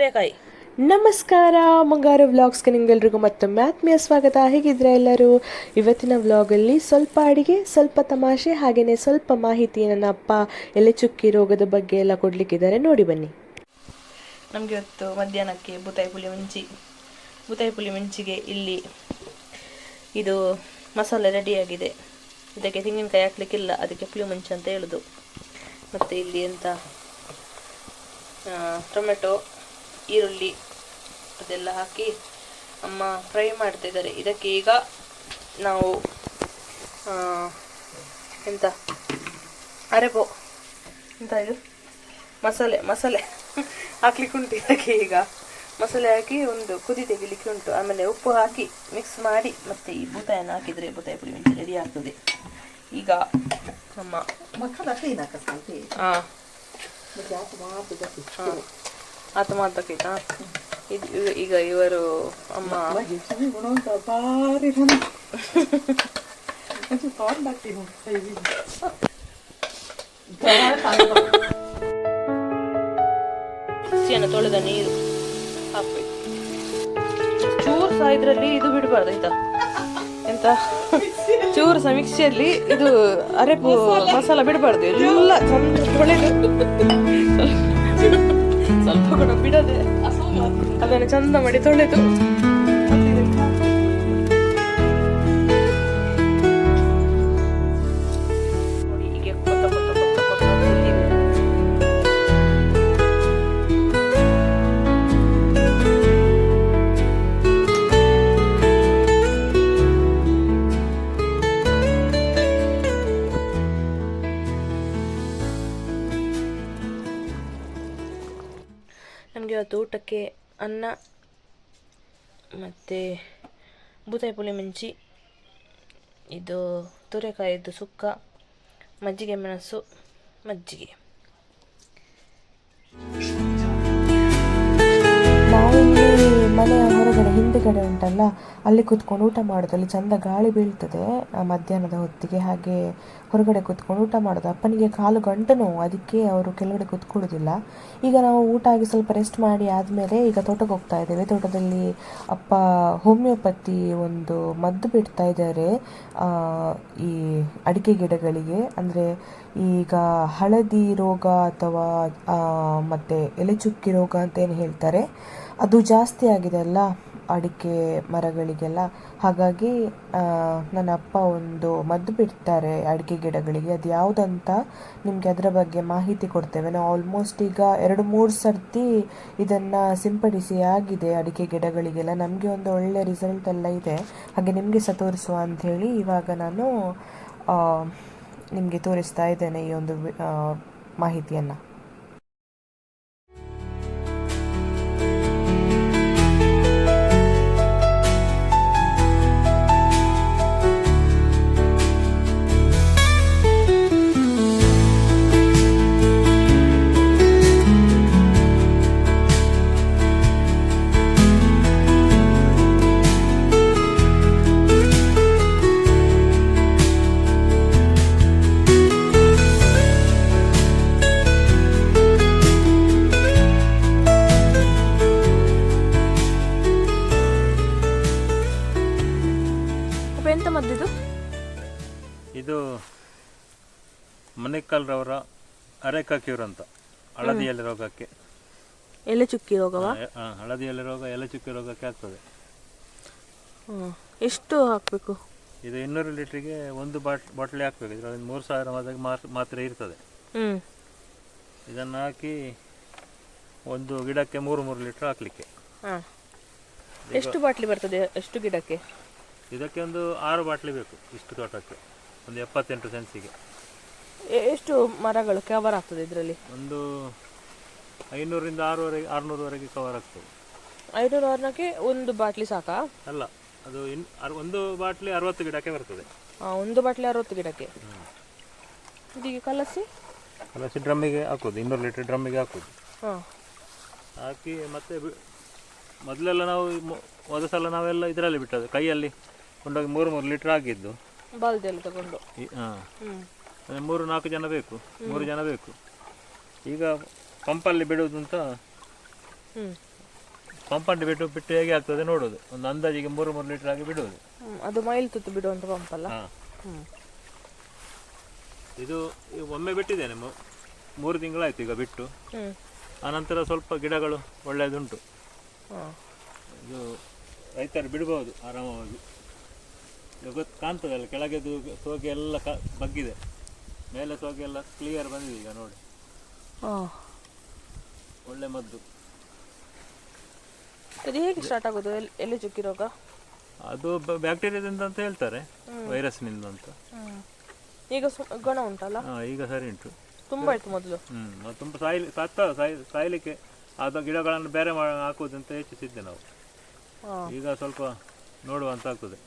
ತುರೆಕಾಯಿ ನಮಸ್ಕಾರ ಮುಂಗಾರು ವ್ಲಾಗ್ಸ್ಗೆ ನಿಮ್ಗೆಲ್ರಿಗೂ ಮತ್ತೊಮ್ಮೆ ಆತ್ಮೀಯ ಸ್ವಾಗತ. ಹೇಗಿದ್ರೆ ಎಲ್ಲರೂ? ಇವತ್ತಿನ ವ್ಲಾಗಲ್ಲಿ ಸ್ವಲ್ಪ ಅಡಿಗೆ ಸ್ವಲ್ಪ ತಮಾಷೆ ಹಾಗೆಯೇ ಸ್ವಲ್ಪ ಮಾಹಿತಿ ನನ್ನ ಅಪ್ಪ ಎಲೆ ಚುಕ್ಕಿ ರೋಗದ ಬಗ್ಗೆ ಎಲ್ಲ ಕೊಡ್ಲಿಕ್ಕಿದ್ದಾರೆ. ನೋಡಿ ಬನ್ನಿ. ನಮಗೆ ಇವತ್ತು ಮಧ್ಯಾಹ್ನಕ್ಕೆ ಬೂತಾಯಿ ಪುಳಿ ಮುಂಚಿ. ಬೂತಾಯಿ ಪುಳಿ ಮುಂಚಿಗೆ ಇಲ್ಲಿ ಇದು ಮಸಾಲೆ ರೆಡಿಯಾಗಿದೆ ಇದಕ್ಕೆ ತೆಂಗಿನಕಾಯಿ ಹಾಕ್ಲಿಕ್ಕಿಲ್ಲ ಅದಕ್ಕೆ ಪುಳಿ ಮುಂಚಿ ಅಂತ ಹೇಳೋದು. ಮತ್ತು ಇಲ್ಲಿ ಎಂತ? ಟೊಮೆಟೊ ಈರುಳ್ಳಿ ಅದೆಲ್ಲ ಹಾಕಿ ಅಮ್ಮ ಫ್ರೈ ಮಾಡ್ತಾ ಇದ್ದಾರೆ ಇದಕ್ಕೆ ಈಗ ನಾವು ಎಂತ? ಅರೆಬೋ ಎಂತ ಇದು? ಮಸಾಲೆ ಮಸಾಲೆ ಹಾಕ್ಲಿಕ್ಕೆ ಉಂಟು ಇದಕ್ಕೆ ಈಗ. ಮಸಾಲೆ ಹಾಕಿ ಒಂದು ಕುದಿ ತೆಗಿಲಿಕ್ಕೆ ಉಂಟು. ಆಮೇಲೆ ಉಪ್ಪು ಹಾಕಿ ಮಿಕ್ಸ್ ಮಾಡಿ ಮತ್ತೆ ಈ ಬೂತಾಯನ್ನು ಹಾಕಿದರೆ ಬೂತಾಯಿ ಪುಡಿ ಮೆಣಸು ರೆಡಿ ಆಗ್ತದೆ. ಈಗ ನಮ್ಮ ಹಾಂ ಆತ ಮಾತಕ್ಕೈತಾ ಇದು ಈಗ ಇವರು ಅಮ್ಮ. ಮಿಕ್ಸಿಯನ್ನು ತೊಳೆದ ನೀರು. ಹಾಕ್ಬೇಕು. ಚೂರು ಸಹ ಇದರಲ್ಲಿ ಇದು ಬಿಡಬಾರ್ದು, ಆಯ್ತಾ? ಎಂತ? ಚೂರು ಸಹ ಮಿಕ್ಸಿಯಲ್ಲಿ ಇದು ಅರೆಪು ಮಸಾಲ ಬಿಡಬಾರ್ದು. ಎಲ್ಲ ಚಂದ ತೊಳೆದು. ಸ್ವಲ್ಪ ಕೂಡ ಬಿಡದೆ. ಅದನ್ನು ಚಂದ ಮಾಡಿ ತೊಳೆದು. ನಮಗೆ ಇವತ್ತು ಊಟಕ್ಕೆ ಅನ್ನ, ಮತ್ತು ಬೂತಾಯಿ ಪುಳಿ ಮೆಣಸಿ ಇದು ತುರೆಕಾಯಿದ್ದು ಸುಕ್ಕ, ಮಜ್ಜಿಗೆ ಮೆಣಸು, ಮಜ್ಜಿಗೆ. ಮನೆಯ ಹೊರಗಡೆ ಹಿಂದುಗಡೆ ಉಂಟಲ್ಲ, ಅಲ್ಲಿ ಕೂತ್ಕೊಂಡು ಊಟ ಮಾಡೋದು. ಅಲ್ಲಿ ಚಂದ ಗಾಳಿ ಬೀಳ್ತದೆ ಮಧ್ಯಾಹ್ನದ ಹೊತ್ತಿಗೆ. ಹಾಗೆ ಹೊರಗಡೆ ಕೂತ್ಕೊಂಡು ಊಟ ಮಾಡೋದು. ಅಪ್ಪನಿಗೆ ಕಾಲು ಗಂಟು ನೋವು. ಅದಕ್ಕೆ ಅವರು ಕೆಳಗಡೆ ಕೂತ್ಕೊಳ್ಳೋದಿಲ್ಲ. ಈಗ ನಾವು ಊಟ ಆಗಿ ಸ್ವಲ್ಪ ರೆಸ್ಟ್ ಮಾಡಿ ಆದಮೇಲೆ ಈಗ ತೋಟಕ್ಕೆ ಹೋಗ್ತಾ ಇದ್ದೇವೆ. ತೋಟದಲ್ಲಿ ಅಪ್ಪ ಹೋಮಿಯೋಪತಿ ಒಂದು ಮದ್ದು ಬಿಡ್ತಾ ಇದ್ದಾರೆ ಈ ಅಡಿಕೆ ಗಿಡಗಳಿಗೆ. ಅಂದರೆ ಈಗ ಹಳದಿ ರೋಗ ಅಥವಾ ಮತ್ತು ಮತ್ತೆ ಎಲೆ ಚುಕ್ಕಿ ರೋಗ ಅಂತ ಏನು ಹೇಳ್ತಾರೆ, ಅದು ಜಾಸ್ತಿ ಆಗಿದೆ ಅಲ್ಲ. ಅಡಿಕೆ ಮರಗಳಿಗೆಲ್ಲ. ಹಾಗಾಗಿ ನನ್ನ ಅಪ್ಪ ಒಂದು ಮದ್ದು ಬಿಡ್ತಾರೆ ಅಡಿಕೆ ಗಿಡಗಳಿಗೆ. ಅದು ಯಾವುದಂತ ನಿಮಗೆ ಅದರ ಬಗ್ಗೆ ಮಾಹಿತಿ ಕೊಡ್ತೇವೆ. ನಾವು ಆಲ್ಮೋಸ್ಟ್ ಈಗ ಎರಡು ಮೂರು ಸರ್ತಿ ಇದನ್ನು ಸಿಂಪಡಿಸಿ ಆಗಿದೆ ಅಡಿಕೆ ಗಿಡಗಳಿಗೆಲ್ಲ. ನಮಗೆ ಒಂದು ಒಳ್ಳೆಯ ರಿಸಲ್ಟ್ ಎಲ್ಲ ಇದೆ. ಹಾಗೆ ನಿಮಗೆ ಸಹ ತೋರಿಸುವ ಅಂಥೇಳಿ ಇವಾಗ ನಾನು ನಿಮಗೆ ತೋರಿಸ್ತಾ ಇದ್ದೇನೆ ಈ ಒಂದು ಮಾಹಿತಿಯನ್ನು. ಅರೆಕಾಕಿವ್ರು ಅಂತ ಹಳದಿ ಎಲೆ ರೋಗಕ್ಕೆ. ಎಲೆ ಚುಕ್ಕಿ ರೋಗವ? ಆ, ಹಳದಿ ಎಲೆ ರೋಗ ಎಲೆ ಚುಕ್ಕಿ ರೋಗಕ್ಕೆ ಆಗ್ತದೆ. ಹ್ಮ್. ಎಷ್ಟು ಹಾಕಬೇಕು? ಇದು ಇನ್ನೂರು ಲೀಟ್ರಿಗೆ ಒಂದು ಬಾಟ್ ಬಾಟ್ಲಿ ಹಾಕ್ಬೇಕು. ಇದರಲ್ಲಿ ಮೂರು ಸಾವಿರ ಮಾತ್ರ ಮಾತ್ರ- ಮಾತ್ರ ಇರ್ತದೆ. ಹ್ಮ್. ಇದನ್ನು ಹಾಕಿ ಒಂದು ಗಿಡಕ್ಕೆ ಮೂರು ಮೂರು ಲೀಟ್ರ್ ಹಾಕ್ಲಿಕ್ಕೆ. ಹಾ. ಎಷ್ಟು ಬಾಟ್ಲಿ ಬರ್ತದೆ ಎಷ್ಟು ಗಿಡಕ್ಕೆ? ಇದಕ್ಕೆ ಒಂದು ಆರು ಬಾಟ್ಲಿ ಬೇಕು ಇಷ್ಟು ತೋಟಕ್ಕೆ. ಒಂದು ಎಪ್ಪತ್ತೆಂಟು ಸೆನ್ಸಿಗೆ ಎಷ್ಟು ಮರಗಳು ಕವರ್ ಆಗ್ತದೆ ಇದರಲ್ಲಿ? ಒಂದು ಐನೂರಿಂದ ಆರೂವರೆಗೆ ಆರುನೂರವರೆಗೆ ಕವರ್ ಆಗ್ತದೆ. ಐನೂರು ಆರ್ನಕ್ಕೆ ಒಂದು ಬಾಟ್ಲಿ ಸಾಕಾ? ಅಲ್ಲ ಅದು ಇನ್ ಅರ್- ಒಂದು ಬಾಟ್ಲಿ ಅರವತ್ತು ಗಿಡಕ್ಕೆ ಬರ್ತದೆ. ಆ, ಒಂದು ಬಾಟ್ಲಿ ಅರವತ್ತು ಗಿಡಕ್ಕೆ? ಇದೀಗ ಕಲಸಿ? ಕಲಸಿ ಡ್ರಮ್ಮಿಗೆ ಹಾಕೋದು ಇನ್ನೂರು ಲೀಟ್ರ್ ಡ್ರಮ್ಮಿಗೆ ಹಾಕೋದು. ಹಾಂ. ಹಾಕಿ ಮತ್ತೆ ಬಿ- ಮೊದಲೆಲ್ಲ ನಾವು ಈ ಮೊ- ಹೋದ ಸಲ ನಾವೆಲ್ಲ ಇದರಲ್ಲಿ ಬಿಟ್ಟದ್ದು ಕೈಯಲ್ಲಿ ಕೊಂಡೋಗಿ ಮೂರು ಮೂರು ಲೀಟ್ರ್ ಆಗಿದ್ದು ಬಾಲ್ದಿಯಲ್ಲಿ ತಗೊಂಡು. ಈ- ಹಾಂ. ಹ್ಞೂ ಅಂದ್ರೆ ಮೂರು ನಾಲ್ಕು ಜನ ಬೇಕು ಮೂರು ಜನ ಬೇಕು. ಈಗ ಪಂಪಲ್ಲಿ ಬಿಡೋದು ಅಂತ ಪಂಪಲ್ಲಿ ಬಿಟ್ಟು ಬಿಟ್ಟು ಹೇಗೆ ಆಗ್ತದೆ ನೋಡೋದು ಒಂದು ಅಂದಾಜಿಗೆ ಮೂರು ಮೂರು ಲೀಟರ್ ಆಗಿ ಬಿಡೋದು ಅದು ಮೈಲ್ ತುತ್ತು ಬಿಡುವಂಥ ಪಂಪ್ ಅಲ್ಲ ಇದು ಒಮ್ಮೆ ಬಿಟ್ಟಿದ್ದೇನೆ ಮೂರು ತಿಂಗಳಾಯ್ತು ಈಗ ಬಿಟ್ಟು. ಆನಂತರ ಸ್ವಲ್ಪ ಗಿಡಗಳು ಒಳ್ಳೆಯದುಂಟು. ಇದು ರೈತರು ಬಿಡ್ಬೋದು ಆರಾಮವಾಗಿ. ಗೊತ್ತು ಕಾಣ್ತದಲ್ಲ ಕೆಳಗೆದು ಸೋಗೆ ಎಲ್ಲ ಕ ಬಗ್ಗಿದೆ. ಮೇಲೆ ಸೋಗೆಲ್ಲ ಕ್ಲಿಯರ್ ಬಂದಿದೆ ಈಗ ನೋಡಿ. ಒಳ್ಳೆ ಮದ್ದು. ಇದು ಹೇಗೆ ಸ್ಟಾರ್ಟ್ ಆಗೋದು? ಎಲ್ಲಿ ಎಲ್ಲಿ ಚುಕ್ಕಿ ರೋಗ? ಅದು ಬ್ಯಾಕ್ಟೀರಿಯಾದಿಂದ ಅಂತ ಹೇಳ್ತಾರೆ ವೈರಸ್ನಿಂದ ಅಂತ. ಈಗ ಗುಣ ಉಂಟಲ್ಲ? ಈಗ ಸರಿ ಉಂಟು. ತುಂಬ ಆಯ್ತು ಮೊದಲು. ಹ್ಞೂ ತುಂಬ ಸಾಯ್ಲಿ ಸತ್ತ ಸಾಯ್ ಸಾಯ್ಲಿಕ್ಕೆ ಅದು ಗಿಡಗಳನ್ನು ಬೇರೆ ಮಾಡಿ ಹಾಕುವುದಂತ ಹೆಚ್ಚಿಸಿದ್ದೆ ನಾವು. ಈಗ ಸ್ವಲ್ಪ ನೋಡುವಂತ ಆಗ್ತದೆ.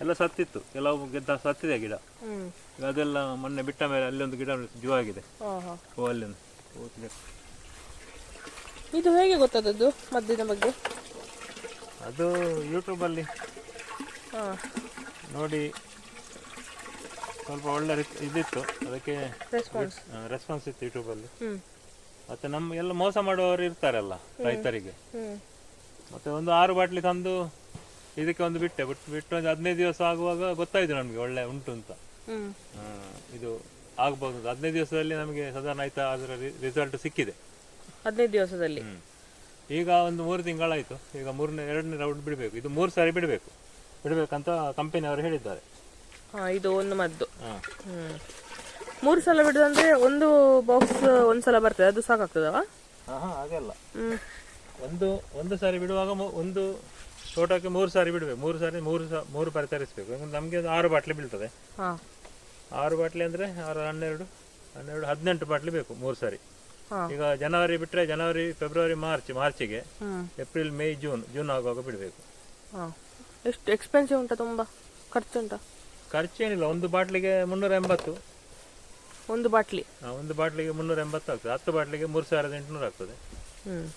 ಎಲ್ಲ ಸತ್ತಿತ್ತು. ಕೆಲವು ಗೆದ್ದ ಸತ್ತಿದೆ ಗಿಡ. ಈಗ ಅದೆಲ್ಲ ಮೊನ್ನೆ ಬಿಟ್ಟ ಮೇಲೆ ಅಲ್ಲೊಂದು ಗಿಡ ಜೀವ ಆಗಿದೆ ಹಾಂ ಹಾಂ ಓ ಅಲ್ಲೊಂದು ಓ, ಗಿಡ. ಇದು ಹೇಗೆ ಗೊತ್ತಾದದ್ದು ಮದ್ದಿನ ಬಗ್ಗೆ? ಅದು ಯೂಟ್ಯೂಬಲ್ಲಿ ಅಲ್ಲಿ ನೋಡಿ ಸ್ವಲ್ಪ ಒಳ್ಳೆ ಇದಿತ್ತು. ಅದಕ್ಕೆ ರೆಸ್ಪಾನ್ಸ್ ರೆಸ್ಪಾನ್ಸ್ ಇತ್ತು ಯೂಟ್ಯೂಬಲ್ಲಿ. ಹ್ಮ್. ಮತ್ತೆ ನಮ್ಮ ಎಲ್ಲ ಮೋಸ ಮಾಡುವವರು ಇರ್ತಾರಲ್ಲ ರೈತರಿಗೆ. ಮತ್ತೆ ಒಂದು ಆರು ಬಾಟ್ಲಿ ತಂದು ಇದಕ್ಕೆ ಒಂದು ಬಿಟ್ಟೆ ಬಿಟ್ಟು ಬಿಟ್ಟು ಒಂದು ಹದಿನೈದು ದಿವಸ ಆಗುವಾಗ ಗೊತ್ತಾಯ್ತು ನಮಗೆ ಒಳ್ಳೆ ಉಂಟು ಅಂತ. ಇದು ಆಗಬಹುದು. ಅಂತ. ಹದಿನೈದು ದಿವಸದಲ್ಲಿ ನಮಗೆ ಸಾಧಾರಣ ಆಯ್ತಾ ಅದರ ರಿಸಲ್ಟ್ ಸಿಕ್ಕಿದೆ. ಹದಿನೈದು ದಿವಸದಲ್ಲಿ. ಈಗ ಒಂದು ಮೂರು ತಿಂಗಳಾಯಿತು. ಈಗ ಮೂರನೇ ಎರಡನೇ ರೌಂಡ್ ಬಿಡಬೇಕು. ಇದು ಮೂರು ಸಾರಿ ಬಿಡಬೇಕು. ಬಿಡಬೇಕಂತ ಕಂಪನಿಯವರು ಹೇಳಿದ್ದಾರೆ. ಹಾಂ ಇದು ಒಂದು ಮದ್ದು. ಮೂರು ಸಲ ಬಿಡುದಂದ್ರೆ ಒಂದು ಬಾಕ್ಸ್ ಒಂದು ಸಲ ಬರ್ತದೆ. ಅದು ಸಾಕಾಗ್ತದವಾ? ಹಾಂ ಹಾಗೆಲ್ಲ. ಒಂದು ಒಂದು ಸಾರಿ ಬಿಡುವಾಗ ಒಂದು ತೋಟಕ್ಕೆ ಮೂರು ಸಾರಿ ಬಿಡಬೇಕು. ಮೂರು ಸಾರಿ ಮೂರು ಸಾ ಮೂರು ಬಾರಿ ತರಿಸ್ಬೇಕು ಯಾಕಂದ್ರೆ ನಮಗೆ ಒಂದು ಆರು ಬಾಟ್ಲಿ ಬೀಳ್ತದೆ. ಹಾಂ. ಆರು ಬಾಟ್ಲಿ ಅಂದರೆ ಆರು ಹನ್ನೆರಡು ಹನ್ನೆರಡು ಹದಿನೆಂಟು ಬಾಟ್ಲಿ ಬೇಕು ಮೂರು ಸಾರಿ. ಹಾಂ. ಈಗ ಜನವರಿ ಬಿಟ್ಟರೆ ಜನವರಿ ಫೆಬ್ರವರಿ ಮಾರ್ಚ್ ಮಾರ್ಚಿಗೆ ಏಪ್ರಿಲ್ ಮೇ ಜೂನ್ ಜೂನ್ ಆಗುವಾಗ ಬಿಡಬೇಕು. ಹಾ. ಎಷ್ಟು ಎಕ್ಸ್ಪೆನ್ಸಿವ್ ಉಂಟಾ ತುಂಬ? ಖರ್ಚುಂಟಾ? ಖರ್ಚೇನಿಲ್ಲ. ಒಂದು ಬಾಟ್ಲಿಗೆ ಮುನ್ನೂರ ಎಂಬತ್ತು ಒಂದು ಬಾಟ್ಲಿ? ಆ, ಒಂದು ಬಾಟ್ಲಿಗೆ ಮುನ್ನೂರ ಎಂಬತ್ತು ಆಗ್ತದೆ. ಹತ್ತು ಬಾಟ್ಲಿಗೆ ಮೂರು ಸಾವಿರದ ಎಂಟುನೂರು ಆಗ್ತದೆ.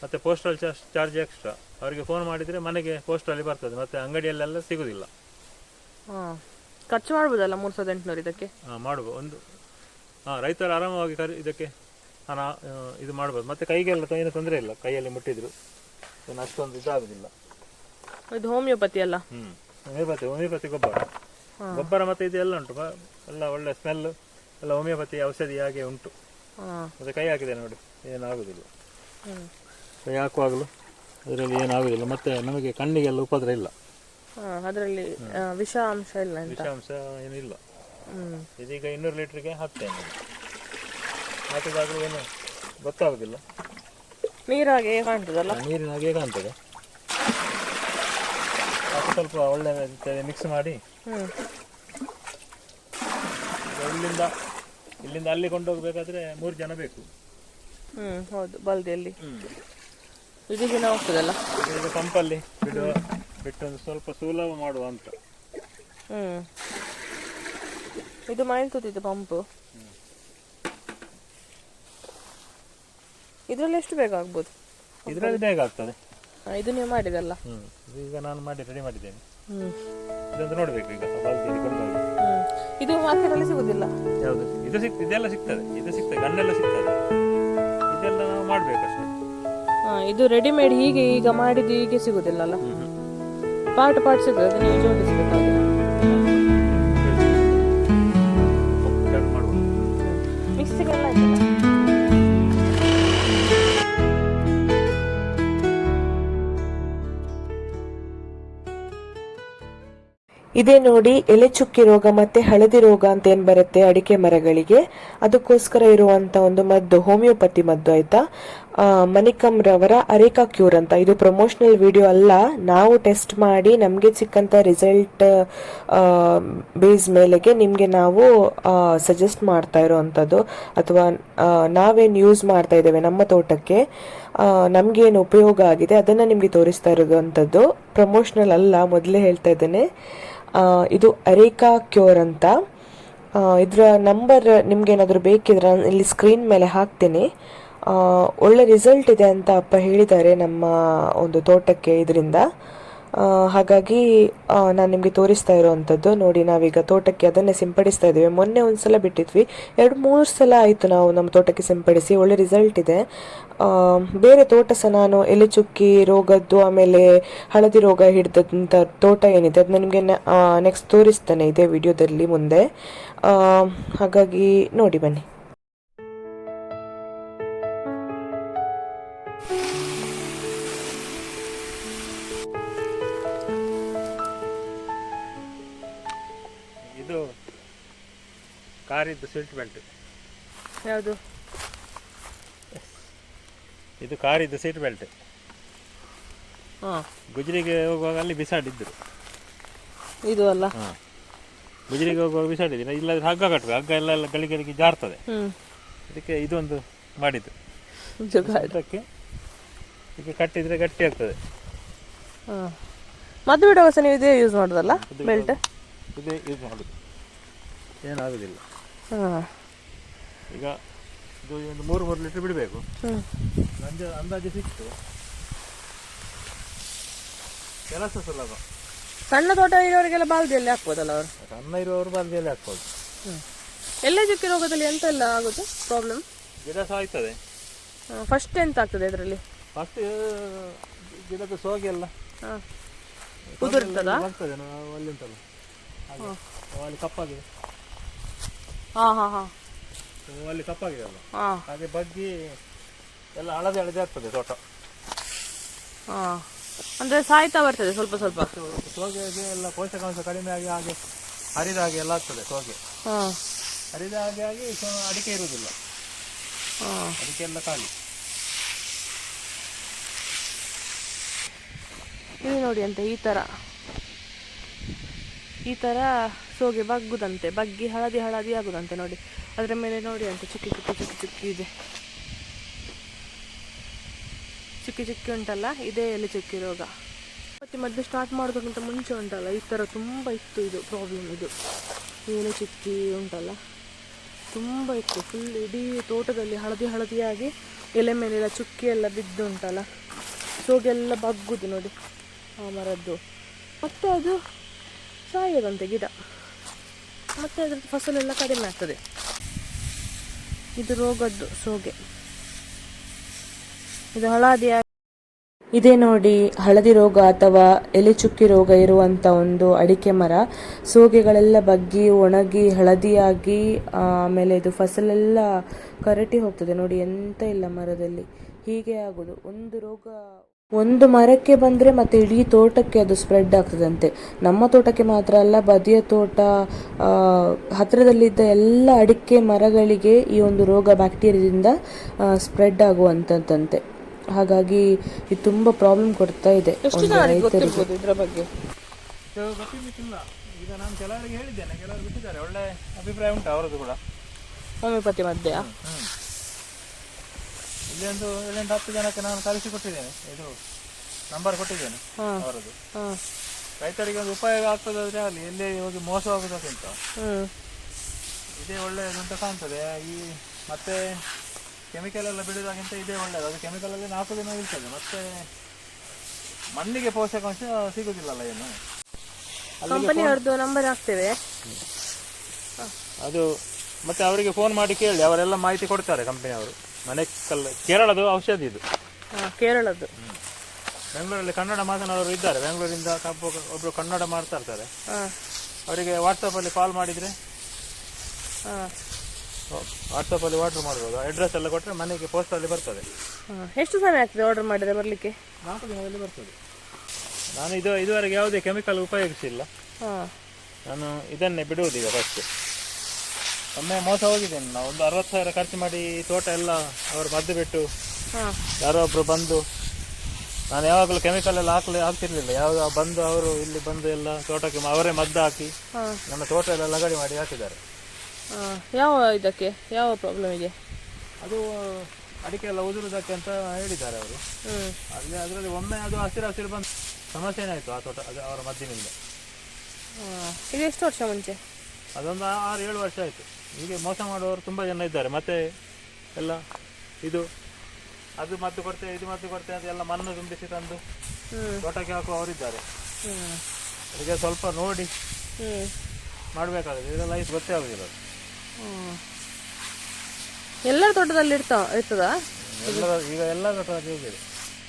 ಮತ್ತೆ ಪೋಸ್ಟಲ್ ಚಾರ್ಜ್ ಚಾರ್ಜ್ ಎಕ್ಸ್ಟ್ರಾ ಅವರಿಗೆ ಫೋನ್ ಮಾಡಿದ್ರೆ ಮನೆಗೆ ಪೋಸ್ಟಲ್ಲಿ ಬರ್ತದೆ ಮತ್ತೆ ಅಂಗಡಿಯಲ್ಲೆಲ್ಲ ಸಿಗುದಿಲ್ಲ. ಖರ್ಚು ಮಾಡ್ಬೋದಲ್ಲ ಮೂರು ಸಾವಿರದ ಎಂಟುನೂರು ಇದಕ್ಕೆ? ಹಾಂ ಮಾಡ್ಬೋದು. ಒಂದು ಹಾಂ ರೈತರು ಆರಾಮವಾಗಿ ಕರಿ ಇದಕ್ಕೆ ಹಣ ಇದು ಮಾಡ್ಬೋದು. ಮತ್ತೆ ಕೈಗೆಲ್ಲ ಎಲ್ಲ ಏನು ತೊಂದರೆ ಇಲ್ಲ. ಕೈಯಲ್ಲಿ ಮುಟ್ಟಿದ್ರು. ಏನು ಅಷ್ಟೊಂದು ಇದಾಗುದಿಲ್ಲ. ಇದು ಹೋಮಿಯೋಪತಿ ಅಲ್ಲ? ಹ್ಞೂ ಹೋಮಿಯೋಪತಿ ಹೋಮಿಯೋಪತಿ ಗೊಬ್ಬರ. ಗೊಬ್ಬರ ಮತ್ತೆ ಇದು ಎಲ್ಲ ಉಂಟು. ಬ- ಎಲ್ಲ ಒಳ್ಳೆ ಸ್ಮೆಲ್ ಎಲ್ಲ ಹೋಮಿಯೋಪತಿ ಔಷಧಿ ಹಾಗೆ ಉಂಟು. ಮತ್ತೆ ಕೈ ಹಾಕಿದೆ ನೋಡಿ. ಏನಾಗುದಿಲ್ಲ. ಹಾಕುವಾಗಲೂ ಅದರಲ್ಲಿ ಏನಾಗುದಿಲ್ಲ. ಮತ್ತೆ ನಮಗೆ ಕಣ್ಣಿಗೆಲ್ಲ ಉಪದ್ರ ಇಲ್ಲ. ಅದರಲ್ಲಿ ವಿಷಾಂಶ ಇಲ್ಲ ಅಂತ. ವಿಷಾಂಶ ಏನಿಲ್ಲ. ಇದೀಗ ಇನ್ನೂರು ಲೀಟ್ರಿಗೆ ಹಾಕ್ತೇನೆ. ಹಾಕಿದಾಗಲೂ ಏನು ಗೊತ್ತಾಗುದಿಲ್ಲ. ನೀರಾಗೆ ಕಾಣ್ತದಲ್ಲ? ನೀರಿನಾಗೆ ಕಾಣ್ತದೆ. ಅದು ಸ್ವಲ್ಪ ಒಳ್ಳೆ ಮಿಕ್ಸ್ ಮಾಡಿ. ಇಲ್ಲಿಂದ ಇಲ್ಲಿಂದ ಅಲ್ಲಿ ಕೊಂಡೋಗ್ಬೇಕಾದ್ರೆ ಮೂರು ಜನ ಬೇಕು. ಹ್ಞೂ ಹೌದು ಬಲ್ದಿಯಲ್ಲಿ ಇಡೀ ದಿನ ಹೋಗ್ತದಲ್ಲ? ಈಗ ಪಂಪಲ್ಲಿ ಬಿಡುವ ಬಿಟ್ಟು ಒಂದು ಸ್ವಲ್ಪ ಸುಲಭ ಮಾಡುವ ಅಂತ. ಹ್ಮ್. ಇದು ಮನೇಲಿ ಕೂತಿದ್ದು ಪಂಪು. ಇದರಲ್ಲಿ ಎಷ್ಟು ಬೇಗ ಆಗ್ಬೋದು? ಇದರಲ್ಲಿ ಬೇಗ ಆಗ್ತದೆ. ಆ, ಇದು ನೀವು ಮಾಡಿದಲ್ಲ? ಹ್ಮ್ ಇದು ಈಗ ನಾನು ಮಾಡಿ ರೆಡಿ ಮಾಡಿದ್ದೇನೆ. ಹ್ಞೂ ಇದೊಂದು ನೋಡ್ಬೇಕು ಈಗ ಇದು ಕೊಂಡೋಗಿ ಇದು ಮಾರ್ಕೆಟಲ್ಲಿ ಸಿಗೋದಿಲ್ಲ. ಯಾವುದು? ಇದು ಸಿಕ್ ಇದೆಲ್ಲ ಸಿಗ್ತದೆ ಇದು ಸಿಗ್ತದೆ ಗನ್ನೆಲ್ಲ ಸಿಗ್ತದೆ. ಇದು ರೆಡಿಮೇಡ್ ಹೀಗೆ ಈಗ ಮಾಡಿದ್ದು ಹೀಗೆ ಸಿಗುದಿಲ್ಲಲ್ಲ? ಪಾರ್ಟ್ ಪಾರ್ಟ್ ಸಿಗೋದು ಅದು ನೀವು ಜೋಡಿಸ್ಬೇಕಾದ್ರೆ ಇದೇ ನೋಡಿ ಎಲೆ ಚುಕ್ಕಿ ರೋಗ ಮತ್ತೆ ಹಳದಿ ರೋಗ ಅಂತ ಏನ್ ಬರುತ್ತೆ ಅಡಿಕೆ ಮರಗಳಿಗೆ? ಅದಕ್ಕೋಸ್ಕರ ಇರುವಂತ ಒಂದು ಮದ್ದು, ಹೋಮಿಯೋಪತಿ ಮದ್ದು ಆಯ್ತಾ? ಮನಿಕಮ್ ರವರ ಅರೇಕಾ ಕ್ಯೂರ್ ಅಂತ. ಇದು ಪ್ರಮೋಷನಲ್ ವಿಡಿಯೋ ಅಲ್ಲ. ನಾವು ಟೆಸ್ಟ್ ಮಾಡಿ ನಮಗೆ ಸಿಕ್ಕಂತ ರಿಸಲ್ಟ್ ಬೇಸ್ ಮೇಲೆಗೆ ನಿಮಗೆ ನಾವು ಸಜೆಸ್ಟ್ ಮಾಡ್ತಾ ಇರೋವಂಥದ್ದು ಅಥವಾ ನಾವೇನು ಯೂಸ್ ಮಾಡ್ತಾ ಇದ್ದೇವೆ ನಮ್ಮ ತೋಟಕ್ಕೆ ನಮಗೇನು ಉಪಯೋಗ ಆಗಿದೆ ಅದನ್ನು ನಿಮಗೆ ತೋರಿಸ್ತಾ ಇರೋದಂಥದ್ದು ಪ್ರಮೋಷನಲ್ ಅಲ್ಲ, ಮೊದಲೇ ಹೇಳ್ತಾ ಇದ್ದೇನೆ. ಇದು ಅರೇಕಾ ಕ್ಯೂರ್ ಅಂತ. ಇದರ ನಂಬರ್ ನಿಮ್ಗೆ ಏನಾದರೂ ಬೇಕಿದ್ರೆ ನಾನು ಇಲ್ಲಿ ಸ್ಕ್ರೀನ್ ಮೇಲೆ ಹಾಕ್ತೀನಿ. ಒಳ್ಳೆ ರಿಸಲ್ಟ್ ಇದೆ ಅಂತ ಅಪ್ಪ ಹೇಳಿದ್ದಾರೆ ನಮ್ಮ ಒಂದು ತೋಟಕ್ಕೆ ಇದರಿಂದ. ಹಾಗಾಗಿ ನಾನು ನಿಮಗೆ ತೋರಿಸ್ತಾ ಇರೋವಂಥದ್ದು ನೋಡಿ, ನಾವೀಗ ತೋಟಕ್ಕೆ ಅದನ್ನೇ ಸಿಂಪಡಿಸ್ತಾ ಇದ್ದೀವಿ. ಮೊನ್ನೆ ಒಂದು ಸಲ ಬಿಟ್ಟಿದ್ವಿ. ಎರಡು ಮೂರು ಸಲ ಆಯಿತು ನಾವು ನಮ್ಮ ತೋಟಕ್ಕೆ ಸಿಂಪಡಿಸಿ. ಒಳ್ಳೆ ರಿಸಲ್ಟ್ ಇದೆ. ಬೇರೆ ತೋಟ ಸಹ ನಾನು ಎಲೆ ಚುಕ್ಕಿ ರೋಗದ್ದು ಆಮೇಲೆ ಹಳದಿ ರೋಗ ಹಿಡಿದಂಥ ತೋಟ ಏನಿದೆ ಅದು ನಿಮಗೆ ನೆಕ್ಸ್ಟ್ ತೋರಿಸ್ತೇನೆ ಇದೆ ವಿಡಿಯೋದಲ್ಲಿ ಮುಂದೆ. ಆ, ಹಾಗಾಗಿ ನೋಡಿ ಬನ್ನಿ. ಇದು ಕಾರಿದ್ದು ಸೀಟ್ ಬೆಲ್ಟ್. ಯಾವುದು? ಇದು ಕಾರಿದ್ದು ಸೀಟ್ ಬೆಲ್ಟ್ ಹಾಂ. ಗುಜರಿಗೆ ಹೋಗುವಾಗ ಅಲ್ಲಿ ಬಿಸಾಡಿದ್ರು. ಇದು ಅಲ್ಲ? ಹಾಂ. ಗುಜರಿಗೆ ಹೋಗುವಾಗ ಬಿಸಾಡಿದ್ರು. ಇಲ್ಲಾದ್ರೆ ಹಗ್ಗ ಕಟ್ಟಬೇಕು ಹಗ್ಗ ಎಲ್ಲ ಎಲ್ಲ ಗಳಿಗೆ ಜಾರ್ತದೆ. ಅದಕ್ಕೆ ಇದೊಂದು ಮಾಡಿದ್ದು. ಅದಕ್ಕೆ ಈಗ ಕಟ್ಟಿದ್ರೆ ಗಟ್ಟಿ ಆಗ್ತದೆ. ಹಾಂ. ಮದ್ದು ಬಿಡುವಾಗ ಸಹ ನೀವು ಇದೇ ಯೂಸ್ ಮಾಡೋದಲ್ಲ? ಬೆಲ್ಟ್ ಇದೇ ಯೂಸ್ ಮಾಡೋದು. ಏನಾಗೋದಿಲ್ಲ ಹಾಂ. ಈಗ ಇದು ಒಂದು ಮೂರು ಮೂರು ಲೀಟ್ರ್ ಬಿಡಬೇಕು. ನಂಜ ಅಂದಾಜು ಸಿಕ್ತು ಕೆಲಸ ಸುಲಭ. ಸಣ್ಣ ತೋಟ ಇರೋರಿಗೆಲ್ಲ ಬಾಲ್ದಿಯಲ್ಲಿ ಹಾಕ್ಬೋದಲ್ಲ ಅವರು? ಸಣ್ಣ ಇರುವವರು ಬಾಲ್ದಿಯಲ್ಲಿ ಹಾಕ್ಬೋದು. ಎಲ್ಲ ಚುಕ್ಕಿ ರೋಗದಲ್ಲಿ ಎಂತ ಎಲ್ಲ ಆಗುತ್ತೆ ಪ್ರಾಬ್ಲಮ್ ಗಿಡ ಸಹ ಆಯ್ತದೆ ಫಸ್ಟ್ ಎಂತ ಆಗ್ತದೆ ಇದರಲ್ಲಿ ಫಸ್ಟ್ ಗಿಡದ ಸೋಗಿ ಎಲ್ಲ. ಉದುರ್ತದಾ? ಬರ್ತದೆ ನಾವು ಅಲ್ಲಿ ಉಂಟಲ್ಲ. ಹಾಗೆ. ಅಲ್ಲಿ ಕಪ್ಪಾಗಿದೆ ಹಾಂ ಹಾಂ ಹಾಂ. ಅಲ್ಲಿ ಕಪ್ಪಾಗಿದೆ ಅಲ್ಲ ಹಾಂ. ಹಾಗೆ ಬಗ್ಗಿ ಎಲ್ಲ ಹಳದಿ ಹಳದಿ ಆಗ್ತದೆ ತೋಟ. ಹಾಂ ಅಂದರೆ ಸಾಯ್ತಾ ಬರ್ತದೆ ಸ್ವಲ್ಪ ಸ್ವಲ್ಪ? ಸೋಗೆಗೆ ಎಲ್ಲ ಪೋಷಕಾಂಶ ಕಡಿಮೆ ಆಗಿ ಹಾಗೆ ಹರಿದ ಹಾಗೆ ಎಲ್ಲ ಆಗ್ತದೆ ಸೋಗೆ. ಹಾಂ. ಹರಿದ ಹಾಗೆ ಆಗಿ ಸೊ ಅಡಿಕೆ ಇರುವುದಿಲ್ಲ. ಹಾಂ. ಅದಕ್ಕೆ ಎಲ್ಲ ಖಾಲಿ. ಇದು ನೋಡಿ ಅಂತೆ ಈ ಥರ ಈ ಥರ ಸೋಗೆ ಬಗ್ಗುದಂತೆ ಬಗ್ಗಿ ಹಳದಿ ಹಳದಿ ಆಗುದಂತೆ ನೋಡಿ. ಅದರ ಮೇಲೆ ನೋಡಿ ಅಂತ ಚುಕ್ಕಿ ಚುಕ್ಕಿ ಚುಕ್ಕಿ ಚುಕ್ಕಿ ಇದೆ. ಚುಕ್ಕಿ ಚುಕ್ಕಿ ಉಂಟಲ್ಲ, ಇದೇ ಎಲೆ ಚುಕ್ಕಿ ರೋಗ. ಮತ್ತು ಮದ್ದು ಸ್ಟಾರ್ಟ್ ಮಾಡೋದಕ್ಕಿಂತ ಮುಂಚೆ ಉಂಟಲ್ಲ, ಈ ಥರ ತುಂಬ ಇತ್ತು ಇದು ಪ್ರಾಬ್ಲಮ್ ಇದು. ಏನು ಎಲೆ ಚುಕ್ಕಿ ಉಂಟಲ್ಲ, ತುಂಬ ಇತ್ತು ಫುಲ್ ಇಡೀ ತೋಟದಲ್ಲಿ ಹಳದಿ ಹಳದಿಯಾಗಿ ಎಲೆ ಮೇಲೆಲ್ಲ ಚುಕ್ಕಿ ಎಲ್ಲ ಬಿದ್ದು ಉಂಟಲ್ಲ. ಸೋಗೆಲ್ಲ ಬಗ್ಗುದು ನೋಡಿ, ಆ ಮರದ್ದು. ಮತ್ತು ಅದು ಸಾಯೋದಂತೆ ಗಿಡ. ಮತ್ತು ಅದ್ರದ್ದು ಫಸಲೆಲ್ಲ ಕಡಿಮೆ ಆಗ್ತದೆ. ಇದು ರೋಗದ್ದು ಸೋಗೆ. ಇದು ಹಳದಿ ಇದೇ ನೋಡಿ, ಹಳದಿ ರೋಗ ಅಥವಾ ಎಲೆ ಚುಕ್ಕಿ ರೋಗ ಇರುವಂತ ಒಂದು ಅಡಿಕೆ ಮರ. ಸೋಗೆಗಳೆಲ್ಲ ಬಗ್ಗಿ, ಒಣಗಿ, ಹಳದಿಯಾಗಿ, ಆಮೇಲೆ ಇದು ಫಸಲೆಲ್ಲ ಕರಟಿ ಹೋಗ್ತದೆ. ನೋಡಿ, ಎಂತ ಇಲ್ಲ ಮರದಲ್ಲಿ. ಹೀಗೆ ಆಗುದು. ಒಂದು ರೋಗ ಒಂದು ಮರಕ್ಕೆ ಬಂದ್ರೆ ಮತ್ತೆ ಇಡೀ ತೋಟಕ್ಕೆ ಅದು ಸ್ಪ್ರೆಡ್ ಆಗ್ತದಂತೆ. ನಮ್ಮ ತೋಟಕ್ಕೆ ಮಾತ್ರ ಅಲ್ಲ, ಬದಿಯ ತೋಟ ಹತ್ತಿರದಲ್ಲಿದ್ದ ಎಲ್ಲ ಅಡಿಕೆ ಮರಗಳಿಗೆ ಈ ಒಂದು ರೋಗ ಬ್ಯಾಕ್ಟೀರಿಯಾದಿಂದ ಸ್ಪ್ರೆಡ್ ಆಗುವಂಥದ್ದಂತೆ ಹಾಗಾಗಿ ಇದು ತುಂಬಾ ಪ್ರಾಬ್ಲಮ್ ಕೊಡ್ತಾ ಇದೆ ಎಷ್ಟು ರೈತರಿಗೆ. ಇದ್ರ ಬಗ್ಗೆ? ಗೊತ್ತಿರ್ಲಿಕ್ಕಿಲ್ಲ. ಈಗ ನಾನು ಕೆಲವರಿಗೆ ಹೇಳಿದ್ದೇನೆ. ಕೆಲವರು ಬಿಟ್ಟಿದ್ದಾರೆ. ಒಳ್ಳೆ ಅಭಿಪ್ರಾಯ ಉಂಟು ಅವರದ್ದು ಕೂಡ. ಹೋಮಿಯೋಪತಿ ಮದ್ದೆಯ ಇಲ್ಲಿ ಒಂದು ಏಳೆಂಟು ಹತ್ತು ಜನಕ್ಕೆ ನಾನು ಕಳಿಸಿ ಕೊಟ್ಟಿದ್ದೇನೆ. ಇದು ನಂಬರ್ ಕೊಟ್ಟಿದ್ದೇನೆ ಅವರದ್ದು. ರೈತರಿಗೆ ಒಂದು ಉಪಯೋಗ ಆಗ್ತದಾದ್ರೆ ಅಲ್ಲಿ ಎಲ್ಲೇ ಹೋಗಿ ಮೋಸ ಆಗೋದಕ್ಕಿಂತ ಹ್ಞೂ ಇದೇ ಒಳ್ಳೆಯದು ಅಂತ ಕಾಣ್ತದೆ. ಈ ಮತ್ತೆ ಕೆಮಿಕಲ್ ಎಲ್ಲ ಬಿಡೋದಾಗಿಂತ ಇದೇ ಒಳ್ಳೆಯದು ಅದು ಕೆಮಿಕಲ್ ಅಲ್ಲಿ ನಾಲ್ಕು ದಿನ ಇರ್ತದೆ. ಮತ್ತೆ ಮಣ್ಣಿಗೆ ಪೋಷಕಾಂಶ ಸಿಗುದಿಲ್ಲಲ್ಲ ಏನು? ಕಂಪನಿ ಅವ್ರದ್ದು ನಂಬರ್ ಹಾಕ್ತೇವೆ. ಅದು ಮತ್ತೆ ಅವರಿಗೆ ಫೋನ್ ಮಾಡಿ ಕೇಳಿ. ಅವರೆಲ್ಲ ಮಾಹಿತಿ ಕೊಡ್ತಾರೆ ಕಂಪನಿಯವರು ಮನೆ ಕಲ್ಲ ಕೇರಳದ ಔಷಧಿ ಇದು. ಹಾಂ ಕೇರಳದ್ದು. ಬೆಂಗಳೂರಲ್ಲಿ ಕನ್ನಡ ಮಾತನಾಡೋರು ಇದ್ದಾರೆ. ಬೆಂಗಳೂರಿಂದ ಕಬ್ಬು ಒಬ್ರು ಕನ್ನಡ ಮಾಡ್ತಾ ಇರ್ತಾರೆ ಹಾಂ. ಅವರಿಗೆ ವಾಟ್ಸಪ್ಪಲ್ಲಿ ಕಾಲ್ ಮಾಡಿದರೆ ಹಾಂ. ವಾಟ್ಸಪ್ಪಲ್ಲಿ ಆರ್ಡರ್ ಮಾಡ್ಬೋದು. ಅಡ್ರೆಸ್ ಎಲ್ಲ ಕೊಟ್ಟರೆ ಮನೆಗೆ ಪೋಸ್ಟಲ್ಲಿ ಬರ್ತದೆ. ಹಾಂ ಎಷ್ಟು ಸಮಯ ಆಗ್ತದೆ ಆರ್ಡರ್ ಮಾಡಿದರೆ ಬರಲಿಕ್ಕೆ? ನಾಲ್ಕು ದಿನದಲ್ಲಿ ಬರ್ತದೆ. ನಾನು ಇದು ಇದುವರೆಗೆ ಯಾವುದೇ ಕೆಮಿಕಲ್ ಉಪಯೋಗಿಸಿಲ್ಲ. ಹಾಂ. ನಾನು ಇದನ್ನೇ ಬಿಡುವುದೀಗ ಫಸ್ಟ್ ಒಮ್ಮೆ ಮೋಸ ಹೋಗಿದ್ದೇನೆ. ನಾವು ಒಂದು ಅರವತ್ತು ಸಾವಿರ ಖರ್ಚು ಮಾಡಿ ತೋಟ ಎಲ್ಲ ಅವರು ಮದ್ದು ಬಿಟ್ಟು ಹಾಂ. ಯಾರೋ ಒಬ್ರು ಬಂದು ನಾನು ಯಾವಾಗಲೂ ಕೆಮಿಕಲ್ ಎಲ್ಲ ಹಾಕಲಿ ಹಾಕ್ತಿರ್ಲಿಲ್ಲ. ಯಾವಾಗ ಬಂದು ಅವರು ಇಲ್ಲಿ ಬಂದು ಎಲ್ಲ ತೋಟಕ್ಕೆ ಅವರೇ ಮದ್ದು ಹಾಕಿ ನನ್ನ ತೋಟ ಎಲ್ಲ ಲಗಡಿ ಮಾಡಿ ಹಾಕಿದ್ದಾರೆ. ಯಾವ ಇದಕ್ಕೆ? ಯಾವ ಪ್ರಾಬ್ಲಮ್ ಇದೆ? ಅದು ಅಡಿಕೆ ಎಲ್ಲ ಉದುರುವುದಕ್ಕೆ ಅಂತ ಹೇಳಿದ್ದಾರೆ ಅವರು. ಅದೇ ಅಲ್ಲಿ ಅದರಲ್ಲಿ ಒಮ್ಮೆ ಅದು ಹಸಿರು ಹಸಿರು ಬಂದು ಸಮಸ್ಯೆ ಏನಾಯಿತು ಆ ತೋಟ ಅದು ಅವರ ಮದ್ದಿನಿಂದ ಇದು ಎಷ್ಟು ವರ್ಷ ಮುಂಚೆ? ಅದೊಂದು ಆರು ಏಳು ವರ್ಷ ಆಯಿತು. ಹೀಗೆ ಮೋಸ ಮಾಡುವವರು ತುಂಬ ಜನ ಇದ್ದಾರೆ. ಮತ್ತೆ ಎಲ್ಲ ಇದು ಅದು ಮದ್ದು ಕೊಡ್ತೇವೆ ಇದು ಮದ್ದು ಕೊಡ್ತೇವೆ ಅಂತ ಎಲ್ಲ ಮಣ್ಣು ತುಂಬಿಸಿ ತಂದು ತೋಟಕ್ಕೆ ಹಾಕುವವರಿದ್ದಾರೆ ಅದಕ್ಕೆ ಸ್ವಲ್ಪ ನೋಡಿ ಮಾಡಬೇಕಾಗುತ್ತೆ. ಇದೆಲ್ಲ ಲೈಫ್ ಗೊತ್ತೇ ಆಗುದಿಲ್ಲ. ಎಲ್ಲರ ತೋಟದಲ್ಲಿ ಇರ್ತಾವ ಇರ್ತದ? ಎಲ್ಲರ ಈಗ ಎಲ್ಲ ತೋಟದಲ್ಲಿ ಹೋಗಿದೆ.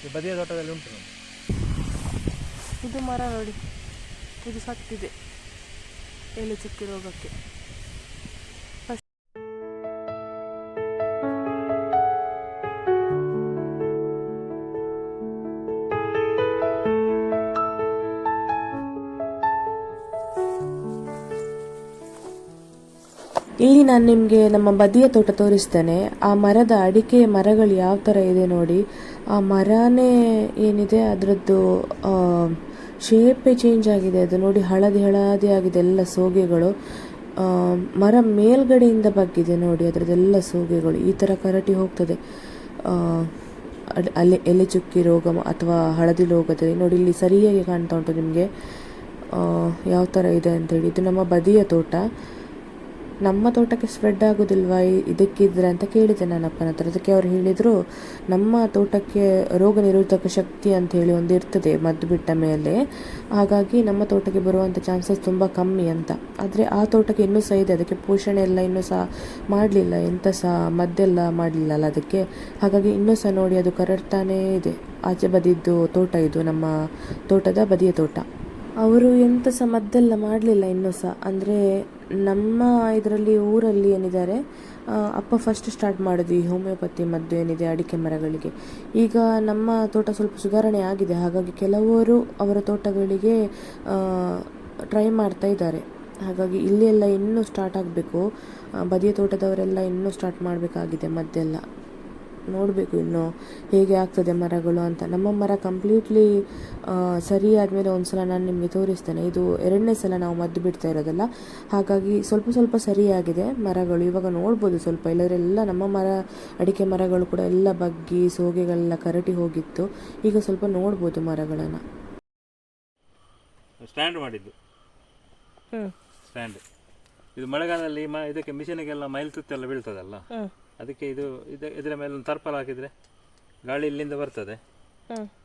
ಈ ಬದಿಯ ತೋಟದಲ್ಲಿ ಉಂಟು ಇದು ಮರ ನೋಡಿ. ಇದು ಸತ್ತಿದೆ. ಎಲೆ ಚುಕ್ಕಿ ರೋಗಕ್ಕೆ. ನಾನು ನಿಮಗೆ ನಮ್ಮ ಬದಿಯ ತೋಟ ತೋರಿಸ್ತೇನೆ. ಆ ಮರದ ಅಡಿಕೆ ಮರಗಳು ಯಾವ ಥರ ಇದೆ ನೋಡಿ. ಆ ಮರನೇ ಏನಿದೆ? ಅದರದ್ದು ಶೇಪೇ ಚೇಂಜ್ ಆಗಿದೆ. ಅದು ನೋಡಿ ಹಳದಿ ಹಳದಿ ಆಗಿದೆ. ಎಲ್ಲ ಸೋಗೆಗಳು. ಮರ ಮೇಲ್ಗಡೆಯಿಂದ ಬಗ್ಗಿದೆ ನೋಡಿ. ಅದರದ್ದೆಲ್ಲ ಸೋಗೆಗಳು. ಈ ಥರ ಕರಟಿ ಹೋಗ್ತದೆ. ಅಲೆ ಎಲೆ ಚುಕ್ಕಿ ರೋಗ ಅಥವಾ ಹಳದಿ ರೋಗದಲ್ಲಿ ನೋಡಿ ಇಲ್ಲಿ ಸರಿಯಾಗಿ ಕಾಣ್ತಾ ಉಂಟು ನಿಮಗೆ. ಯಾವ ಥರ ಇದೆ ಅಂತೇಳಿ ಇದು ನಮ್ಮ ಬದಿಯ ತೋಟ. ನಮ್ಮ ತೋಟಕ್ಕೆ ಸ್ಪ್ರೆಡ್ ಆಗೋದಿಲ್ವಾ? ಇದಕ್ಕಿದ್ರೆ ಅಂತ ಕೇಳಿದೆ ನಾನು ಅಪ್ಪನ ಹತ್ರ. ಅದಕ್ಕೆ ಅವ್ರು ಹೇಳಿದರು, ನಮ್ಮ ತೋಟಕ್ಕೆ ರೋಗ ನಿರೋಧಕ ಶಕ್ತಿ ಅಂತ ಹೇಳಿ ಒಂದು ಇರ್ತದೆ ಮದ್ದು ಬಿಟ್ಟ ಮೇಲೆ. ಹಾಗಾಗಿ ನಮ್ಮ ತೋಟಕ್ಕೆ ಬರುವಂಥ ಚಾನ್ಸಸ್ ತುಂಬ ಕಮ್ಮಿ ಅಂತ. ಆದರೆ ಆ ತೋಟಕ್ಕೆ ಇನ್ನೂ ಸಹ ಇದೆ. ಅದಕ್ಕೆ ಪೋಷಣೆ ಎಲ್ಲ ಇನ್ನೂ ಸಹ ಮಾಡಲಿಲ್ಲ. ಎಂಥ ಸಹ ಮದ್ದೆಲ್ಲ ಮಾಡಲಿಲ್ಲ ಅಲ್ಲ ಅದಕ್ಕೆ. ಹಾಗಾಗಿ ಇನ್ನೂ ಸಹ ನೋಡಿ ಅದು ಕರಡ್ತಾನೇ ಇದೆ. ಆಚೆ ಬದಿದ್ದು ತೋಟ ಇದು, ನಮ್ಮ ತೋಟದ ಬದಿಯ ತೋಟ. ಅವರು ಎಂಥ ಸಹ ಮದ್ದೆಲ್ಲ ಮಾಡಲಿಲ್ಲ ಇನ್ನೂ ಸಹ. ಅಂದರೆ ನಮ್ಮ ಇದರಲ್ಲಿ, ಊರಲ್ಲಿ ಏನಿದ್ದಾರೆ ಅಪ್ಪ ಫಸ್ಟ್ ಸ್ಟಾರ್ಟ್ ಮಾಡಿದ್ವಿ ಹೋಮಿಯೋಪತಿ ಮದ್ದು ಏನಿದೆ, ಅಡಿಕೆ ಮರಗಳಿಗೆ. ಈಗ ನಮ್ಮ ತೋಟ ಸ್ವಲ್ಪ ಸುಧಾರಣೆ ಆಗಿದೆ, ಹಾಗಾಗಿ ಕೆಲವರು ಅವರ ತೋಟಗಳಿಗೆ ಟ್ರೈ ಮಾಡ್ತಾ ಇದ್ದಾರೆ. ಹಾಗಾಗಿ ಇಲ್ಲಿ ಎಲ್ಲ ಇನ್ನೂ ಸ್ಟಾರ್ಟ್ ಆಗಬೇಕು. ಬದಿಯ ತೋಟದವರೆಲ್ಲ ಇನ್ನೂ ಸ್ಟಾರ್ಟ್ ಮಾಡಬೇಕಾಗಿದೆ ಮದ್ದೆಲ್ಲ. ನೋಡಬೇಕು ಇನ್ನು ಹೇಗೆ ಆಗ್ತದೆ ಮರಗಳು ಅಂತ. ನಮ್ಮ ಮರ ಕಂಪ್ಲೀಟ್ಲಿ ಸರಿ ಆದಮೇಲೆ ಒಂದು ಸಲ ನಾನು ನಿಮಗೆ ತೋರಿಸ್ತೇನೆ. ಇದು ಎರಡನೇ ಸಲ ನಾವು ಮದ್ದು ಬಿಡ್ತಾ ಇರೋದಲ್ಲ ಹಾಗಾಗಿ ಸ್ವಲ್ಪ ಸ್ವಲ್ಪ ಸರಿಯಾಗಿದೆ ಮರಗಳು. ಇವಾಗ ನೋಡ್ಬೋದು ಸ್ವಲ್ಪ ಇಲ್ಲದ್ರೆಲ್ಲ ನಮ್ಮ ಮರ ಅಡಿಕೆ ಮರಗಳು ಕೂಡ ಎಲ್ಲ ಬಗ್ಗಿ ಸೋಗೆಗಳೆಲ್ಲ ಕರಟಿ ಹೋಗಿತ್ತು. ಈಗ ಸ್ವಲ್ಪ ನೋಡ್ಬೋದು ಮರಗಳನ್ನು. ಸ್ಟ್ಯಾಂಡ್ ಮಾಡಿದ್ದು. ಹ್ಮ್. ಸ್ಟ್ಯಾಂಡ್ ಇದು ಮಳೆಗಾಲದಲ್ಲಿ ಮ ಇದಕ್ಕೆ ಮಿಷಿನಿಗೆಲ್ಲ ಮೈಲ್ ತುತ್ತೆಲ್ಲ ಬೀಳ್ತದಲ್ಲ? ಹ್ಮ್. ಅದಕ್ಕೆ ಇದು ಇದ ಇದರ ಮೇಲೆ ಒಂದು ತರ್ಪಲ್ ಹಾಕಿದ್ರೆ ಗಾಳಿ ಇಲ್ಲಿಂದ ಬರ್ತದೆ.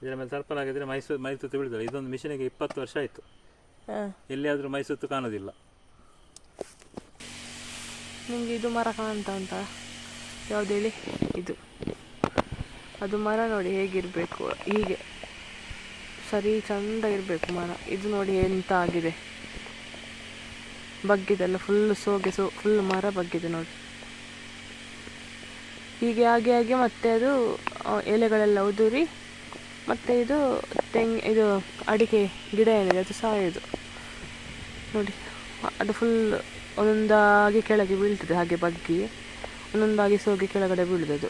ಇದ್ರ ಮೇಲೆ ತರ್ಪಲ್ ಹಾಕಿದ್ರೆ ಮೈಸೂರು ಮೈ ತುತ್ತು ಬೀಳ್ತದೆ. ಇದೊಂದು ಮಿಷಿನಿಗೆ ಇಪ್ಪತ್ತು ವರ್ಷ ಆಯಿತು. ಎಲ್ಲಿಯಾದ್ರೂ ಎಲ್ಲಿಯಾದರೂ ಮೈ ಸುತ್ತು ಕಾಣೋದಿಲ್ಲ. ನಿಮಗೆ ಇದು ಮರ ಕಾಣ್ತಾ ಅಂತ ಯಾವ್ದು ಹೇಳಿ ಇದು. ಅದು ಮರ ನೋಡಿ ಹೇಗಿರಬೇಕು ಹೀಗೆ. ಸರಿ ಚಂದ ಇರಬೇಕು ಮರ. ಇದು ನೋಡಿ ಎಂತ ಆಗಿದೆ ಬಗ್ಗಿದೆಲ್ಲ ಫುಲ್ ಸೋಗೆ ಸೋ ಫುಲ್ ಮರ ಬಗ್ಗಿದೆ ನೋಡಿ. ಹೀಗೆ ಆಗಿ ಆಗಿ ಮತ್ತೆ ಅದು ಎಲೆಗಳೆಲ್ಲ ಉದುರಿ, ಮತ್ತೆ ಇದು ತೆಂಗ್, ಇದು ಅಡಿಕೆ ಗಿಡ ಏನಿದೆ ಅದು ಸಾಯೋದು. ನೋಡಿ, ಅದು ಫುಲ್ ಒಂದೊಂದಾಗಿ ಕೆಳಗೆ ಬೀಳ್ತದೆ, ಹಾಗೆ ಬಗ್ಗಿ. ಒಂದೊಂದಾಗಿ ಸೋಗಿ ಕೆಳಗಡೆ ಬೀಳ್ದದು.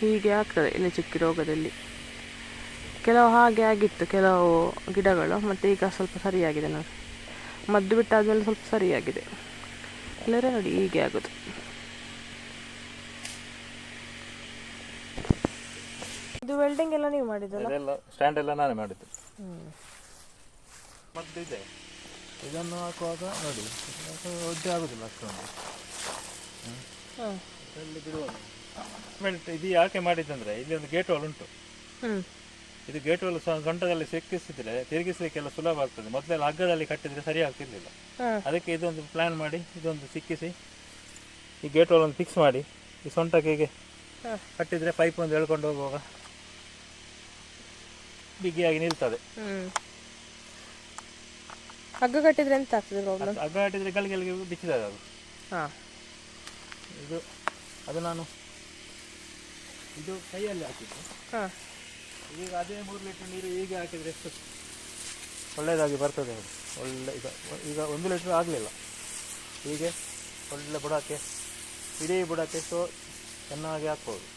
ಹೀಗೆ ಆಗ್ತದೆ ಎಲೆ ಚುಕ್ಕಿ ರೋಗದಲ್ಲಿ. ಕೆಲವು ಹಾಗೆ ಆಗಿತ್ತು, ಕೆಲವು ಗಿಡಗಳು, ಮತ್ತು ಈಗ ಸ್ವಲ್ಪ ಸರಿಯಾಗಿದೆ ನೋಡಿ. ಮದ್ದು ಬಿಟ್ಟಾದ್ಮೇಲೆ ಸ್ವಲ್ಪ ಸರಿಯಾಗಿದೆ. ಇಲ್ಲದ್ರೆ ನೋಡಿ, ಹೀಗೆ ಆಗೋದು. ಇದು ವೆಲ್ಡಿಂಗ್ ಎಲ್ಲ ನೀವು ಮಾಡಿದ್ದಲ್ಲ? ಇದೆಲ್ಲ ಸ್ಟ್ಯಾಂಡ್ ಎಲ್ಲ ನಾನೇ ಮಾಡಿದ್ದು. ಮತ್ತೆ ಇದೆ ಇದನ್ನು ಹಾಕುವಾಗ ನೋಡಿ. ಒದ್ದೆ ಒಡ್ಡೆ ಆಗುದಿಲ್ಲ ಅಷ್ಟೊಂದು. ಬಿಡುವಾಗ ಆಮೇಲೆ ಇದು ಯಾಕೆ ಮಾಡಿದ್ದಂದ್ರೆ ಇಲ್ಲಿ ಒಂದು ಗೇಟ್ ವಾಲ್ ಉಂಟು. ಇದು ಗೇಟ್ ವಾಲ್ ಗಂಟದಲ್ಲಿ ಸಿಕ್ಕಿಸಿದ್ರೆ ತಿರುಗಿಸ್ಲಿಕ್ಕೆಲ್ಲ ಸುಲಭ ಆಗ್ತದೆ. ಮೊದಲೆಲ್ಲ ಹಗ್ಗದಲ್ಲಿ ಕಟ್ಟಿದ್ರೆ ಸರಿ ಆಗ್ತಿರ್ಲಿಲ್ಲ. ಅದಕ್ಕೆ ಇದೊಂದು ಪ್ಲಾನ್ ಮಾಡಿ ಇದೊಂದು ಸಿಕ್ಕಿಸಿ ಈ ಗೇಟ್ ವಾಲ್ ಒಂದು ಫಿಕ್ಸ್ ಮಾಡಿ ಈ ಸೊಂಟಕ್ಕೆ ಹೀಗೆ ಕಟ್ಟಿದ್ರೆ ಪೈಪ್ ಒಂದು ಎಳ್ಕೊಂಡು ಹೋಗುವಾಗ ಬಿಗಿಯಾಗಿ ನಿಲ್ತದೆ. ಹಗ್ಗ ಕಟ್ಟಿದ್ರೆ ಎಂತ ಆಗ್ತದೆ ಪ್ರಾಬ್ಲಮ್ ಹಗ್ಗ ಕಟ್ಟಿದ್ರೆ ಗಳಿಗೆಲ್ಲಿಗೆ ಬಿಚ್ಚಿದೆ ಅದು. ಹಾಂ. ಇದು ಅದು ನಾನು ಇದು ಕೈಯಲ್ಲಿ ಹಾಕಿದ್ದು. ಹಾಂ. ಈಗ ಅದೇ ಮೂರು ಲೀಟ್ರ್ ನೀರು ಹೀಗೆ ಹಾಕಿದರೆ ಎಷ್ಟು ಒಳ್ಳೆಯದಾಗಿ ಬರ್ತದೆ ಅದು. ಒಳ್ಳೆ ಈಗ ಈಗ ಒಂದು ಲೀಟ್ರ್ ಆಗಲಿಲ್ಲ. ಹೀಗೆ ಒಳ್ಳೆ ಬುಡಕ್ಕೆ ಇಡೀ ಬುಡಕ್ಕೆ ಸೊ ಚೆನ್ನಾಗಿ ಹಾಕ್ಬೋದು.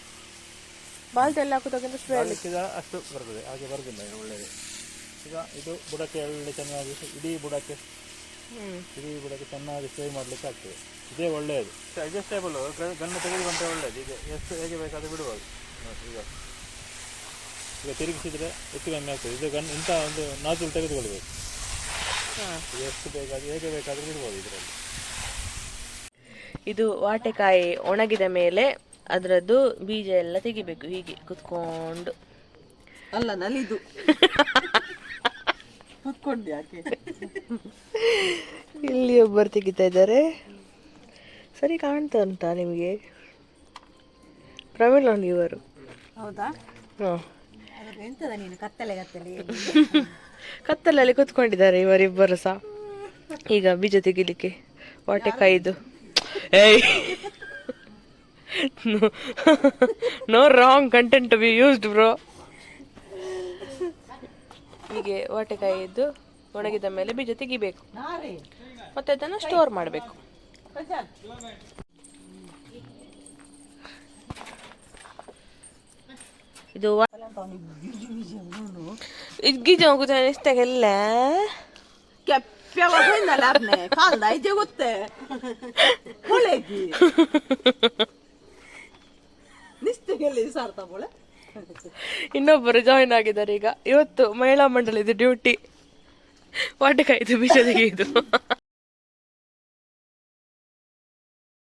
ಬಾಲ್ಟಿ ಎಲ್ಲ ಹಾಕೋದಕ್ಕಿಂತ ಸ್ಪ್ರೇ ಹಾಕಿದ ಅಷ್ಟು ಬರ್ತದೆ ಹಾಗೆ ಬರೋದಿಲ್ಲ ಇದು ಒಳ್ಳೆಯದು. ಈಗ ಇದು ಬುಡಕ್ಕೆ ಒಳ್ಳೆ ಚೆನ್ನಾಗಿ ಇಡೀ ಬುಡಕ್ಕೆ ಇಡೀ ಬುಡಕ್ಕೆ ಚೆನ್ನಾಗಿ ಸ್ಪ್ರೇ ಮಾಡಲಿಕ್ಕೆ ಆಗ್ತದೆ. ಇದೇ ಒಳ್ಳೆಯದು. ಅಡ್ಜಸ್ಟೇಬಲ್ ಗಣ್ಣು ತೆಗೆದುಕೊಂಡ್ರೆ ಒಳ್ಳೆಯದು. ಈಗ ಎಷ್ಟು ಹೇಗೆ ಬೇಕಾದರೂ ಬಿಡ್ಬೋದು. ನೋಡಿ ಈಗ ಈಗ ತಿರುಗಿಸಿದರೆ ಹೆಚ್ಚು ಕಮ್ಮಿ ಆಗ್ತದೆ. ಇದು ಗನ್ ಇಂಥ ಒಂದು ನಾಜುಲ್ ತೆಗೆದುಕೊಳ್ಬೇಕು. ಎಷ್ಟು ಬೇಕಾದ್ರೆ ಹೇಗೆ ಬೇಕಾದರೂ ಬಿಡ್ಬೋದು ಇದರಲ್ಲಿ. ಇದು ವಾಟೆಕಾಯಿ ಒಣಗಿದ ಮೇಲೆ ಅದರದ್ದು ಬೀಜ ಎಲ್ಲ ತೆಗಿಬೇಕು ಹೀಗೆ ಕುತ್ಕೊಂಡು. ಅಲ್ಲ ನಲಿದು. ಕುತ್ಕೊಂಡು ಯಾಕೆ? ಇಲ್ಲಿ ಒಬ್ಬರು ತೆಗಿತಾ ಇದ್ದಾರೆ. ಸರಿ ಕಾಣ್ತಾ ಉಂಟ ನಿಮಗೆ? ಪ್ರವೀಣ್ ಅವನು ಇವರು. ಹೌದಾ? ಹಾಂ. ಎಂತದ ನೀನು ಕತ್ತಲೆ ಕತ್ತಲೆ? ಕತ್ತಲಲ್ಲಿ ಕುತ್ಕೊಂಡಿದ್ದಾರೆ ಇವರಿಬ್ಬರು ಸಹ. ಈಗ ಬೀಜ ತೆಗಿಲಿಕ್ಕೆ ವಾಟೆಕಾಯಿದು ಏಯ್! No wrong content be used bro ಹೀಗೆ ವಾಟೆಕಾಯಿದ್ದು ಒಣಗಿದ ಮೇಲೆ ಬೀಜ ತೆಗಿಬೇಕು. ಮತ್ತೆ ಅದನ್ನು ಸ್ಟೋರ್ ಮಾಡಬೇಕು. ಇದು ಗೀಜ ಹೋಗುತ್ತ ಇಷ್ಟಾಗೆಲ್ಲ. ಕೆಪ್ಪ ಗೊತ್ತೇ. ಇನ್ನೊಬ್ಬರು ಜಾಯಿನ್ ಆಗಿದ್ದಾರೆ ಈಗ. ಇವತ್ತು ಮಹಿಳಾ ಮಂಡಳಿದು ಡ್ಯೂಟಿ ವಾಟಕಾಯ್ತು ಬೀಜ ತೆಗೆಯುದು